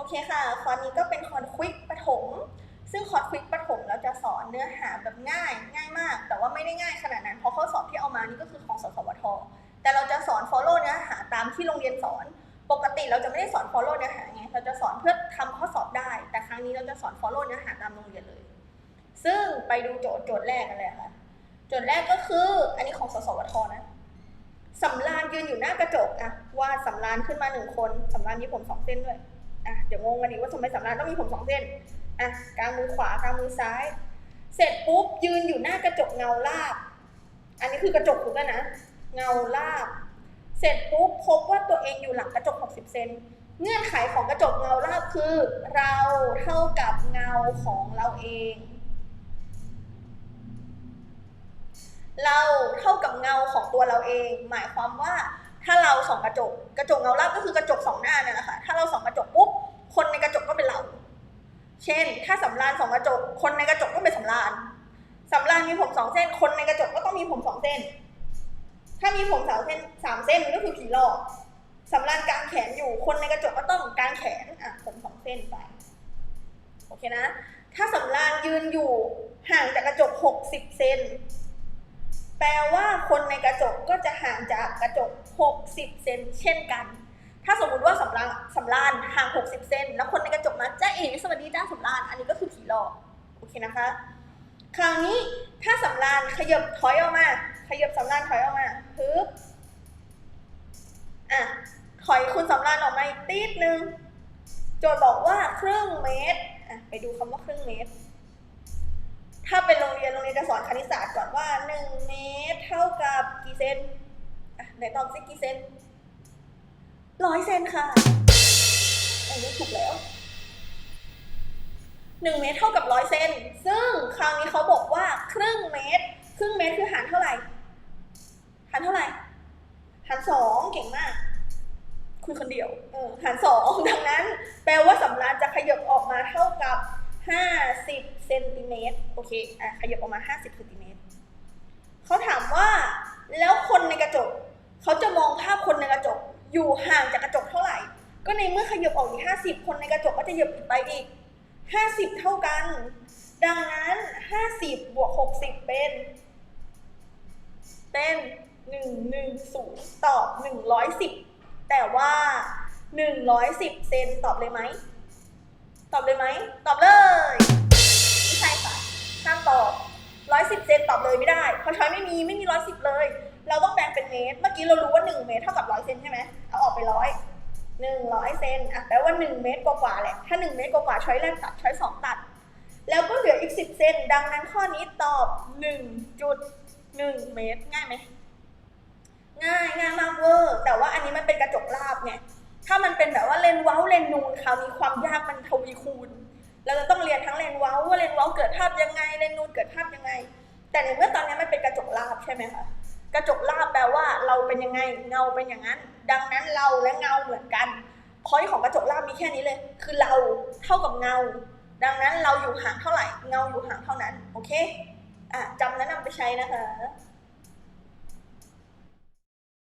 โอเคค่ะ คอร์สนี้ก็เป็นคอร์สควิกปฐม ซึ่งคอร์สควิกปฐมเราจะสอนเนื้อหาแบบง่าย ง่ายมาก แต่ว่าไม่ได้ง่ายขนาดนั้น เพราะข้อสอบที่เอามานี่ก็คือของสสวท แต่เราจะสอน follow เนื้อหาตามที่โรงเรียนสอน ปกติเราจะไม่ได้สอน follow เนื้อหาไง เราจะสอนเพื่อทำข้อสอบได้ แต่ครั้งนี้เราจะสอน follow เนื้อหาตามโรงเรียนเลย ซึ่งไปดูโจทย์โจทย์แรกกันเลยค่ะ โจทย์แรกก็คือ อันนี้ของสสวทนะสำรานยืนอยู่หน้า กระจกอะวาดสำรานขึ้นมาหนึ่งคนสำรานมีผมสองเส้นด้วย อะเดี๋ยวงงกันอีกว่าทำไมสำรานต้องมีผมสองเส้นอะกลางมือขวากลางมือซ้าย เสร็จปุ๊บยืนอยู่หน้ากระจกเงาลาบ อันนี้คือกระจกถูกแล้วนะ เงาลาบ เสร็จปุ๊บพบว่าตัวเองอยู่หลังกระจก 60 เซนเงื่อนไขของกระจกเงาลาบคือ เราเท่ากับเงาของเราเอง เราเท่ากับเงาของตัวเราเอง หมายความว่า ถ้าเราส่องกระจก กระจกเงาลาบก็คือกระจกสองหน้าเนี่ยแหละค่ะถ้าเราส่องกระจกปุ๊บคนในกระจกก็เป็นเรา เช่น ถ้าสำรานส่องกระจก คนในกระจกก็เป็นสำรานสำรานมีผมสองเส้น คนในกระจกก็ต้องมีผมสองเส้น ถ้ามีผมสามเส้นสามเส้นมันก็คือผีหลอกสำรานกลางแขนอยู่ คนในกระจกก็ต้องกลางแขนอะผมสองเส้นไปโอเคนะ ถ้าสำรานยืนอยู่ห่างจากกระจก 60 เซน แปลว่าคนในกระจกก็จะห่างจากกระจก60 เซนเช่นกัน ถ้าสมมุติว่าสำรานสำรานห่าง 60 เซนแล้วคนในกระจกมาจ้าเอ๋สวัสดีจ้าสำราน อันนี้ก็คือผีหลอกโอเคนะคะ คราวนี้ถ้าสำรานขยับถอยออกมา ขยับสำรานถอยออกมาฮึ๊บอะถอยคุณสำรานออกมาอีกตีดนึง โจทย์บอกว่าครึ่งเมตรอะไปดูคำว่าครึ่งเมตร ถ้าเป็นโรงเรียนโรงเรียนจะสอนคณิตศาสตร์ก่อนว่า 1 เมตร เท่ากับกี่เซน ไหนตอบซิกี่เซนร้อยเซนค่ะอันนี้ถูกแล้วหนึ่งเมตรเท่ากับร้อยเซน ซึ่งคราวนี้เขาบอกว่าครึ่งเมตร ครึ่งเมตรคือหารเท่าไหร่ หารเท่าไหร่ หารสองเก่งมาก คุยคนเดียว เออ หารสองดังนั้น แปลว่าสำรานจะขยบออกมาเท่ากับ50เซนติเมตร โอเค อะ ขยบออกมา50เซนติเมตร เขาถามว่า แล้วคนในกระจก เขาจะมองภาพคนในกระจกอยู่ห่างจากกระจกเท่าไหร่ ก็ในเมื่อขยับออกอีก50คนในกระจกก็จะเยับอีกไปอีก50เท่ากัน ดังนั้น50บบวก60เป็น เป็น110ตอบ110แต่ว่า110เซนตอบเลยไหม ตอบเลยไหม ตอบเลย ไม่ใช่ค่ะห้ามตอบ110เซนตอบเลยไม่ได้ ร้อยเซนอะแปลว่าหนึ่งเมตรกว่าๆแหละ ถ้าหนึ่งเมตรกว่าๆช้อยแรกตัดช้อยสองตัด แล้วก็เหลืออีกสิบเซน ดังนั้นข้อนี้ตอบหนึ่งจุดหนึ่งเมตร ง่ายไหม ง่ายง่ายมากเวอร์ แต่ว่าอันนี้มันเป็นกระจกราบไง ถ้ามันเป็นแบบว่าเลนเว้าเลนนูนคราวนี้ความยากมันทวีคูณ เราจะต้องเรียนทั้งเลนเว้าว่าเลนเว้าเกิดภาพยังไง เลนนูนเกิดภาพยังไง แต่ในเมื่อตอนนี้มันเป็นกระจกราบใช่ไหมคะกระจกราบแปลว่าเราเป็นยังไงเงาเป็นอย่างนั้น ดังนั้นเราและเงาเหมือนกัน พอยของกระจกรางมีแค่นี้เลย คือเราเท่ากับเงา ดังนั้นเราอยู่ห่างเท่าไหร่ เงาอยู่ห่างเท่านั้น โอเค อะจำแล้วนำไปใช้นะคะ